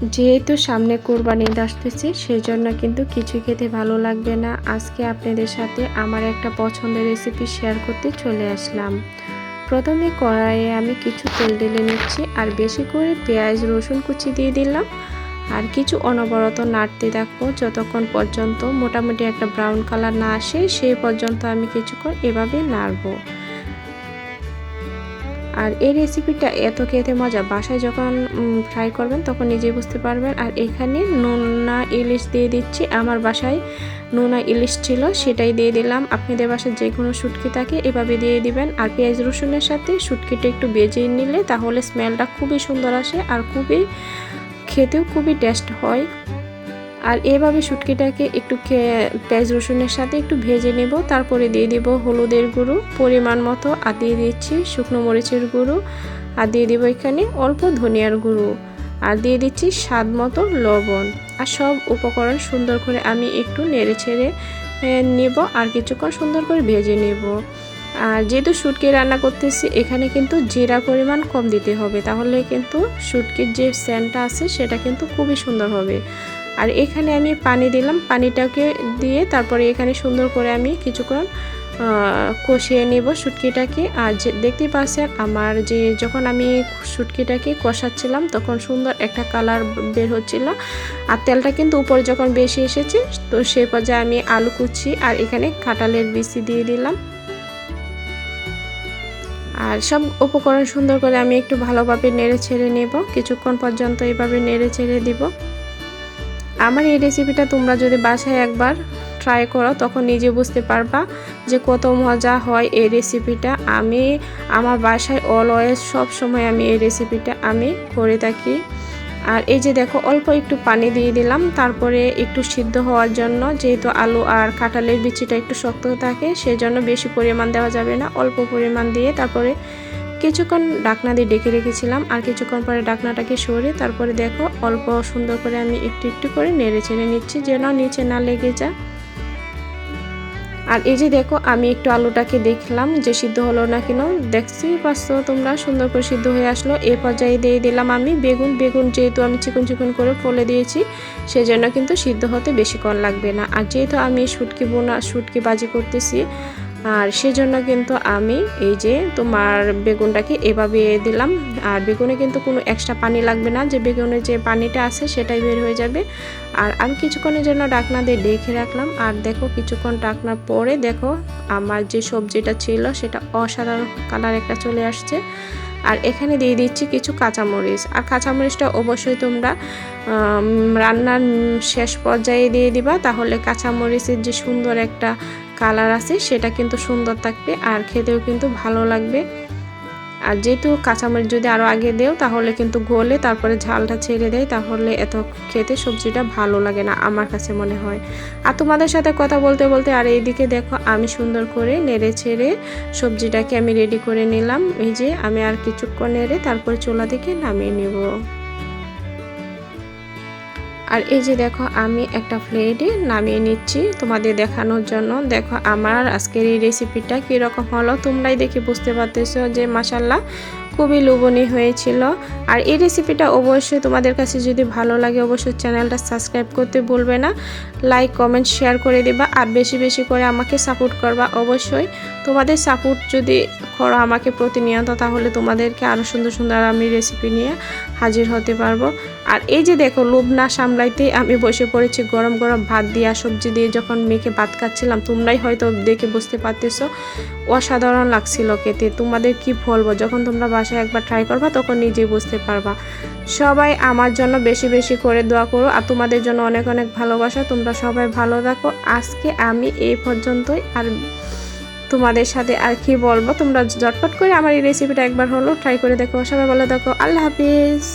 যেহেতু সামনে কোরবানি ঈদ আসতেছে সেই জন্য কিন্তু কিছু খেতে ভালো লাগবে না। আজকে আপনাদের সাথে আমার একটা পছন্দের রেসিপি শেয়ার করতে চলে আসলাম। প্রথমে কড়াইয়ে আমি কিছু তেল ঢেলে নিচ্ছি আর বেশি করে পেঁয়াজ, রসুন কুচি দিয়ে দিলাম। আর কিছু অনবরত নাড়তে থাকব যতক্ষণ পর্যন্ত মোটামুটি একটা ব্রাউন কালার না আসে, সেই পর্যন্ত আমি কিছুক্ষণ এভাবে নাড়বো। আর এই রেসিপিটা এত খেতে মজা। বাসায় যখন ফ্রাই করবেন, তখন নিজেই বুঝতে পারবেন। আর এখানে নোনা ইলিশ দিয়ে দিচ্ছি। আমার বাসায় নোনা ইলিশ ছিল, সেটাই দিয়ে দিলাম। আপনাদের বাসায় যে কোনো শুটকি থাকে, এভাবে দিয়ে দিবেন। আর পেঁয়াজ রসুনের সাথে শুটকিটা একটু বেজে নিলে, তাহলে স্মেলটা খুবই সুন্দর আসে। আর খুবই, খেতেও খুবই টেস্ট হয়। আর এভাবে শুটকিটাকে একটু পেঁয়াজ রসুনের সাথে একটু ভেজে নেব। তারপরে দিয়ে দিব হলুদের গুঁড়ো, পরিমাণ মতো, আর দিয়ে দিচ্ছি শুকনো মরিচের গুঁড়ো। আর দিয়ে দিব এখানে অল্প ধনিয়ার গুঁড়ো। আর দিয়ে দিচ্ছি স্বাদ মতো লবণ। আর সব উপকরণ সুন্দর করে আমি একটু নেড়ে ছেড়ে নেব আর কিছুক্ষণ সুন্দর করে ভেজে নেব। আর যেহেতু শুটকি রান্না করতেছি, এখানে কিন্তু জিরা পরিমাণ কম দিতে হবে। তাহলে কিন্তু শুটকির যে স্যানটা আছে, সেটা কিন্তু খুবই সুন্দর হবে। আর এখানে আমি পানি দিলাম। পানিটাকে দিয়ে তারপরে এখানে সুন্দর করে আমি কিছুক্ষণ কষিয়ে নেব শুটকিটাকে। আর যে দেখতে পাচ্ছেন আমার যে, যখন আমি শুটকিটাকে কষাচ্ছিলাম তখন সুন্দর একটা কালার বের হচ্ছিল। আর তেলটা কিন্তু উপরে যখন বেশি এসেছে, তো সেই পর্যায়ে আমি আলু কুচি আর এখানে কাঁঠালের বিচি দিয়ে দিলাম। আর সব উপকরণ সুন্দর করে আমি একটু ভালোভাবে নেড়ে ছেড়ে নেব। কিছুক্ষণ পর্যন্ত এইভাবে নেড়ে ছেড়ে দিব। আমার এই রেসিপিটা তোমরা যদি বাসায় একবার ট্রাই করো, তখন নিজে বুঝতে পারবা যে কত মজা হয় এই রেসিপিটা আমি, আমার বাসায় অলওয়েজ সব সময় আমি এই রেসিপিটা আমি করে থাকি। আর এই যে দেখো, অল্প একটু পানি দিয়ে দিলাম, তারপরে একটু সিদ্ধ হওয়ার জন্য যেহেতু আলু আর কাঁঠালের বিচিটা একটু শক্ত থাকে, সেজন্য বেশি পরিমাণ দেওয়া যাবে না, অল্প পরিমাণ দিয়ে তারপরে কিছুক্ষণ ডাকনা দিয়ে ডেকে রেখেছিলাম, আর কিছুক্ষণ পরে ডাকনাটাকে সরে তারপরে দেখো অল্প সুন্দর করে আমি একটু একটু করে নেড়ে ছেড়ে নিচ্ছি যেন নিচে না লেগে যায়। আর এই যে দেখো আমি একটু আলুটাকে দেখলাম যে সিদ্ধ হলো না কেন, দেখছি পাচ্ছ তোমরা সুন্দর করে সিদ্ধ হয়ে আসলো। এ পর্যায়ে দিয়ে দিলাম আমি বেগুন বেগুন যেহেতু আমি চিকন চিকন করে ফলে দিয়েছি, সেজন্য কিন্তু সিদ্ধ হতে বেশিক্ষণ লাগবে না। আর যেহেতু আমি শুটকি বোনা, শুটকি বাজি করতেছি আর সেজন্য কিন্তু আমি এই যে তোমার বেগুনটাকে এভাবে দিলাম। আর বেগুনে কিন্তু কোনো এক্সট্রা পানি লাগবে না। যে বেগুনের যে পানিটা আছে সেটাই বের হয়ে যাবে। আর আমি কিছুক্ষণের জন্য ডাকনা দিয়ে ডেকে রাখলাম। আর দেখো কিছুক্ষণ ডাকনার পরে দেখো আমার যে সবজিটা ছিল সেটা অসাধারণ কালার একটা চলে আসছে। আর এখানে দিয়ে দিচ্ছি কিছু কাঁচামরিচ। আর কাঁচামরিচটা অবশ্যই তোমরা রান্নার শেষ পর্যায়ে দিয়ে দিবা। তাহলে কাঁচামরিচের যে সুন্দর একটা কালার আছে, সেটা কিন্তু সুন্দর থাকবে আর খেতেও কিন্তু ভালো লাগবে। আর যেহেতু কাঁচামরিচ যদি আরও আগে দেও, তাহলে কিন্তু গলে তারপরে ঝালটা ছেড়ে দেয়, তাহলে এত খেতে সবজিটা ভালো লাগে না আমার কাছে মনে হয়। আর তোমাদের সাথে কথা বলতে বলতে আর এইদিকে দেখো আমি সুন্দর করে নেড়ে ছেড়ে সবজিটাকে আমি রেডি করে নিলাম। এই যে আমি আর কিছুক্ষণ নেড়ে তারপরে চোলা থেকে নামিয়ে নেব। আর এই যে দেখো, আমি একটা প্লেটে নামিয়ে নিচ্ছি তোমাদের দেখানোর জন্য। দেখো, আমার আজকের এই রেসিপিটা কীরকম হলো তোমরাই দেখে বুঝতে পারতেছো যে মাসাল্লাহ খুবই লোভনীয় হয়েছিল। আর এই রেসিপিটা অবশ্যই তোমাদের কাছে যদি ভালো লাগে অবশ্যই চ্যানেলটা সাবস্ক্রাইব করতে ভুলবে না। লাইক কমেন্ট শেয়ার করে দিবা। আর বেশি বেশি করে আমাকে সাপোর্ট করবা অবশ্যই। তোমাদের সাপোর্ট যদি করো আমাকে প্রতিনিয়ত তাহলে তোমাদেরকে আরও সুন্দর সুন্দর আমি রেসিপি নিয়ে হাজির হতে পারব। আর এই যে দেখো লোভ না সামলাইতে আমি বসে পড়েছি গরম গরম ভাত দিয়ে সবজি দিয়ে যখন মেখে ভাত খাচ্ছিলাম, তোমরাই হয়তো দেখে বুঝতে পারতেছো, অসাধারণ লাগছিল খেতে। তোমাদের কি বলব, যখন তোমরা বাসায় একবার ট্রাই করবা তখন নিজেই বুঝতে পারবা। সবাই আমার জন্য বেশি বেশি করে দোয়া করো আর তোমাদের জন্য অনেক অনেক ভালোবাসা। তোমরা সবাই ভালো থাকো। আজকে আমি এই পর্যন্তই আর তোমাদের সাথে আর কি বলব? তোমরা ঝটপট করে আমার এই রেসিপিটা একবার হলো ট্রাই করে দেখো। সবাই ভালো দেখো, আল্লাহ হাফিজ।